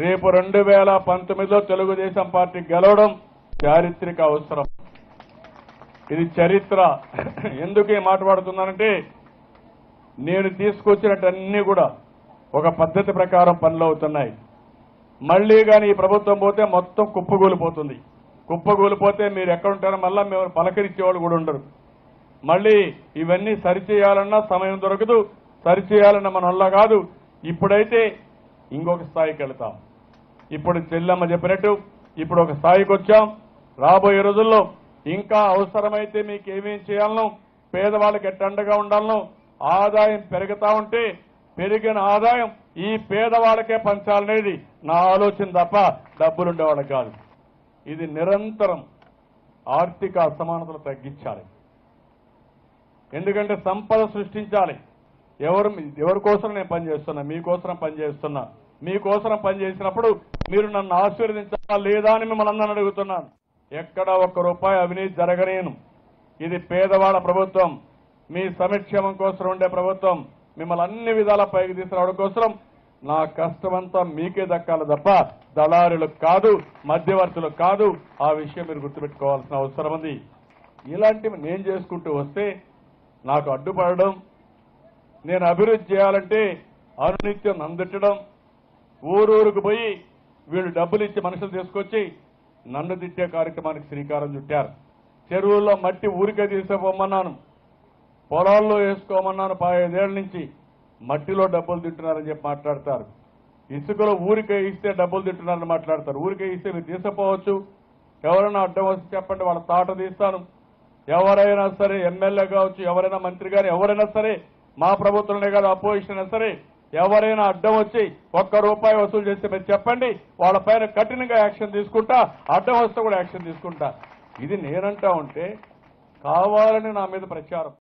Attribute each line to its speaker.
Speaker 1: రేపు రెండు వేల పంతొమ్మిదిలో తెలుగుదేశం పార్టీ గెలవడం చారిత్రక అవసరం. ఇది చరిత్ర. ఎందుకు మాట్లాడుతున్నానంటే నేను తీసుకొచ్చినటన్నీ కూడా ఒక పద్ధతి ప్రకారం పనులు అవుతున్నాయి. మళ్ళీ కానీ ఈ ప్రభుత్వం పోతే మొత్తం కుప్పగూలిపోతుంది. కుప్పగూలిపోతే మీరు ఎక్కడుంటారో మళ్ళా మేము పలకరించేవాళ్ళు కూడా ఉండరు. మళ్ళీ ఇవన్నీ సరిచేయాలన్నా సమయం దొరకదు. సరిచేయాలన్న మన వల్ల కాదు. ఇప్పుడైతే ఇంకొక స్థాయికి వెళ్తాం. ఇప్పుడు చెల్లమ్మ చెప్పినట్టు ఇప్పుడు ఒక స్థాయికి వచ్చాం. రాబోయే రోజుల్లో ఇంకా అవసరమైతే మీకు ఏమేం చేయాలనో పేదవాళ్ళకి ఎట్టండగా ఉండాలనో ఆదాయం పెరుగుతా ఉంటే పెరిగిన ఆదాయం ఈ పేదవాళ్ళకే పంచాలనేది నా ఆలోచన తప్ప డబ్బులుండేవాళ్ళకి కాదు. ఇది నిరంతరం ఆర్థిక అసమానతలు తగ్గించాలి. ఎందుకంటే సంపద సృష్టించాలి. ఎవరు ఎవరి కోసం నేను పనిచేస్తున్నా మీకోసం పనిచేస్తున్నా. మీకోసం పనిచేసినప్పుడు మీరు నన్ను ఆశీర్వదించాలా లేదా అని మిమ్మల్ని అందరిని అడుగుతున్నాను. ఎక్కడ ఒక్క రూపాయి అవినీతి జరగనేను ఇది పేదవాళ్ళ ప్రభుత్వం. మీ సంక్షేమం కోసం ఉండే ప్రభుత్వం. మిమ్మల్ని అన్ని విధాల పైకి తీసుకురావడం కోసం నా కష్టమంతా మీకే దక్కాలి తప్ప దళారులకు కాదు మధ్యవర్తులకు కాదు. ఆ విషయం మీరు గుర్తుపెట్టుకోవాల్సిన అవసరం ఉంది. ఇలాంటివి నేను చేసుకుంటూ వస్తే నాకు అడ్డుపడడం నేను అభివృద్ధి చేయాలంటే అనునిత్యం నందిట్టడం ఊరూరుకు పోయి వీళ్ళు డబ్బులు ఇచ్చి మనుషులు తీసుకొచ్చి నన్ను తిట్టే కార్యక్రమానికి శ్రీకారం చుట్టారు. చెరువుల్లో మట్టి ఊరికే తీసుకుపోమన్నాను. పొలాల్లో వేసుకోమన్నాను. పదహైదేళ్ళ నుంచి మట్టిలో డబ్బులు తింటున్నారని చెప్పి మాట్లాడతారు. ఇసుకలో ఊరికే ఇస్తే డబ్బులు తింటున్నారని మాట్లాడతారు. ఊరికే ఇస్తే మీరు తీసుకుపోవచ్చు. ఎవరైనా అడ్డం వస్తే చెప్పండి వాళ్ళ తాట తీస్తాను. ఎవరైనా సరే ఎమ్మెల్యే కావచ్చు ఎవరైనా మంత్రి గారు ఎవరైనా సరే మా ప్రభుత్వంలో కాదు అపోజిషన్ అయినా సరే ఎవరైనా అడ్డం వచ్చి ఒక్క రూపాయి వసూలు చేస్తే మీరు చెప్పండి వాళ్ళ పైన కఠినంగా యాక్షన్ తీసుకుంటా అడ్డం వస్తే కూడా యాక్షన్ తీసుకుంటా. ఇది నేనంటా ఉంటే కావాలని నా మీద ప్రచారం.